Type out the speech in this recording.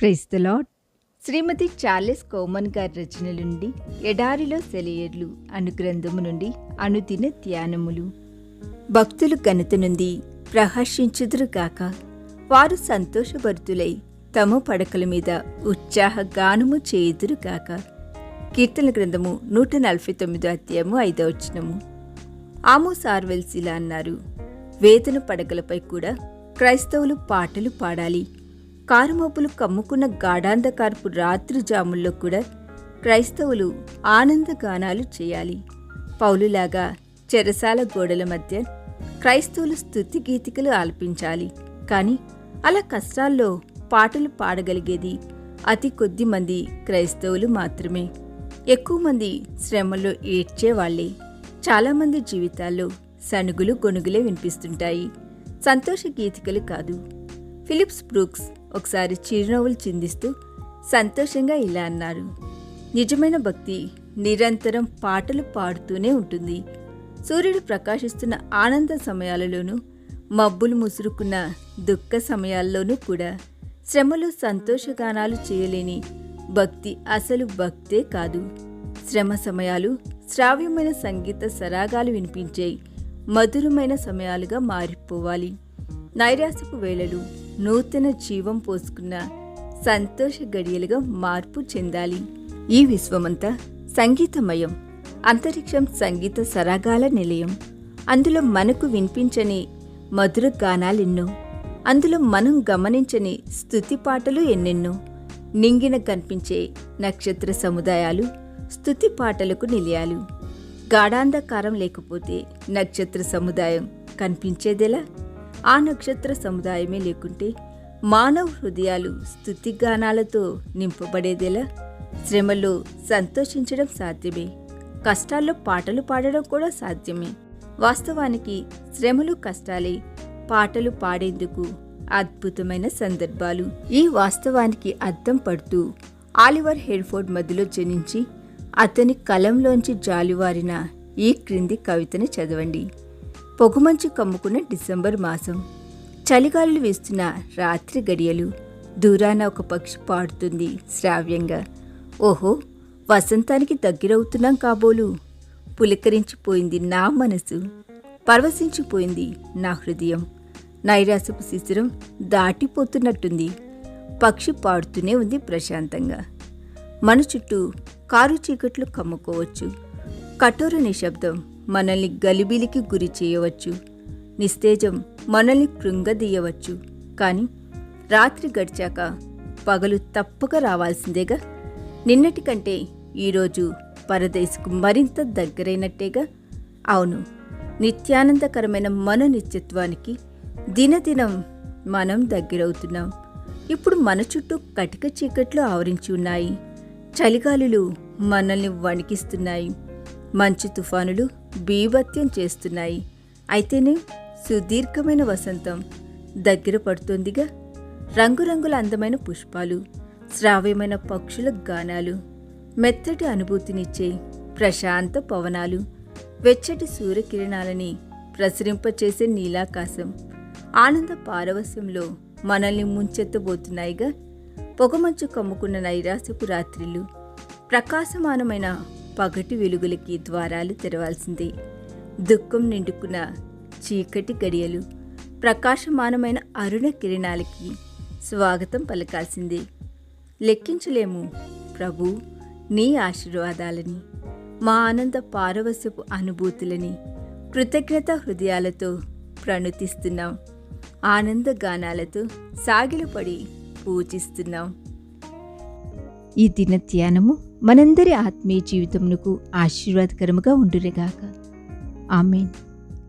Prize the lad Shrimati Charles Coman గారి రచన నుండి ఎడారిలో సెలయర్లు అను గ్రంథము నుండి అనుదిన ధ్యానములు. భక్తులు ఘనత నుండి ప్రహర్షించుదురు కాక వారు సంతోషభరితులై తమ పడకల మీద ఉత్సాహ గానము చేయుదురు కాక కీర్తన గ్రంథము నూట నలభై తొమ్మిదో అధ్యాయము ఐదో ఆమో ఆమోస్ ఆర్వెల్సిలా అన్నారు వేతన పడకలపై కూడా క్రైస్తవులు పాటలు పాడాలి. కారుమబ్బులు కమ్ముకున్న గాఢాంధకారపు రాత్రి జాముల్లో కూడా క్రైస్తవులు ఆనందగానాలు చేయాలి. పౌలులాగా చెరసాల గోడల మధ్య క్రైస్తవులు స్తుతి గీతికలు ఆలపించాలి. కానీ అలా కష్టాల్లో పాటలు పాడగలిగేది అతి కొద్ది మంది క్రైస్తవులు మాత్రమే. ఎక్కువ మంది శ్రమలో ఏడ్చేవాళ్ళే చాలామంది జీవితాల్లో సనుగులు గొనుగులే వినిపిస్తుంటాయి. సంతోష గీతికలు కాదు. ఫిలిప్స్ బ్రూక్స్ ఒకసారి చిరునవ్వులు చిందిస్తూ సంతోషంగా ఇలా అన్నారు. నిజమైన భక్తి నిరంతరం పాటలు పాడుతూనే ఉంటుంది. సూర్యుడు ప్రకాశిస్తున్న ఆనంద సమయాలలోనూ మబ్బులు ముసురుకున్న దుఃఖ సమయాల్లోనూ కూడా శ్రమలో సంతోషగానాలు చేయలేని భక్తి అసలు భక్తే కాదు. శ్రమ సమయాలు శ్రావ్యమైన సంగీత సరాగాలు వినిపించే మధురమైన సమయాలుగా మారిపోవాలి. నైరాశపు వేళలు నూతన జీవం పోసుకున్న సంతోష గడియలుగా మార్పు చెందాలి. ఈ విశ్వమంతా సంగీతమయం. అంతరిక్షం సంగీత సరాగాల నిలయం. అందులో మనకు వినిపించని మధుర గానాలెన్నో. అందులో మనం గమనించని స్థుతి పాటలు ఎన్నెన్నో. నింగిన కనిపించే నక్షత్ర సముదాయాలు స్థుతి పాటలకు నిలయాలు. గాఢాంధకారం లేకపోతే నక్షత్ర సముదాయం కనిపించేదెలా? ఆ నక్షత్ర సముదాయమే లేకుంటే మానవ హృదయాలు స్తుతిగానాలతో నింపబడేదేలా శ్రమలో సంతోషించడం సాధ్యమే. కష్టాల్లో పాటలు పాడడం కూడా సాధ్యమే. వాస్తవానికి శ్రమలు కష్టాలే పాటలు పాడేందుకు అద్భుతమైన సందర్భాలు. ఈ వాస్తవానికి అద్దం పడుతూ ఆలివర్ హెడ్ఫోర్డ్ మధ్యలో జనించి అతని కలంలోంచి జాలివారిన ఈ క్రింది కవితని చదవండి. పొగుమంచు కమ్ముకున్న డిసెంబర్ మాసం. చలిగాలులు వీస్తున్న రాత్రి గడియలు. దూరాన ఒక పక్షి పాడుతుంది శ్రావ్యంగా. ఓహో వసంతానికి దగ్గరవుతున్నాం కాబోలు. పులకరించిపోయింది నా మనసు. పరవశించిపోయింది నా హృదయం. నైరాసపు శిశిరం దాటిపోతున్నట్టుంది. పక్షి పాడుతూనే ఉంది ప్రశాంతంగా. మన చుట్టూ కారు చీకట్లు కమ్ముకోవచ్చు. కఠోర నిశ్శబ్దం. మనల్ని గలిబిలికి గురి చేయవచ్చు. నిస్తేజం మనల్ని కృంగదీయవచ్చు. కానీ రాత్రి గడిచాక పగలు తప్పక రావాల్సిందేగా? నిన్నటి కంటే ఈరోజు పరదేశకు మరింత దగ్గరైనట్టేగా? అవును నిత్యానందకరమైన మన నిత్యత్వానికి దినదినం మనం దగ్గరవుతున్నాం. ఇప్పుడు మన చుట్టూ కటిక చీకట్లు ఆవరించి ఉన్నాయి. చలిగాలులు మనల్ని వణికిస్తున్నాయి. మంచు తుఫానులు బీభత్యం చేస్తున్నాయి. అయితేనే సుదీర్ఘమైన వసంతం దగ్గర పడుతుందిగా. రంగురంగుల అందమైన పుష్పాలు శ్రావ్యమైన పక్షుల గానాలు మెత్తటి అనుభూతినిచ్చే ప్రశాంత పవనాలు వెచ్చటి సూర్యకిరణాలని ప్రసరింపచేసే నీలాకాశం ఆనంద పారవస్యంలో మనల్ని ముంచెత్తబోతున్నాయిగా. పొగమంచు కమ్ముకున్న నైరాశపు రాత్రిలు ప్రకాశమానమైన పగటి వెలుగులకి ద్వారాలు తెరవాల్సిందే. దుఃఖం నిండుకున్న చీకటి గడియలు ప్రకాశమానమైన అరుణ కిరణాలకి స్వాగతం పలకాల్సిందే. లెక్కించలేము ప్రభు నీ ఆశీర్వాదాలని మా ఆనంద పారవస్యపు అనుభూతులని కృతజ్ఞత హృదయాలతో ప్రణుతిస్తున్నాం. ఆనంద గానాలతో సాగిలపడి పూజిస్తున్నాం. ఈ దిన ధ్యానము మనందరి ఆత్మీయ జీవితమునకు ఆశీర్వాదకరముగా ఉండునుగాక. ఆమెన్.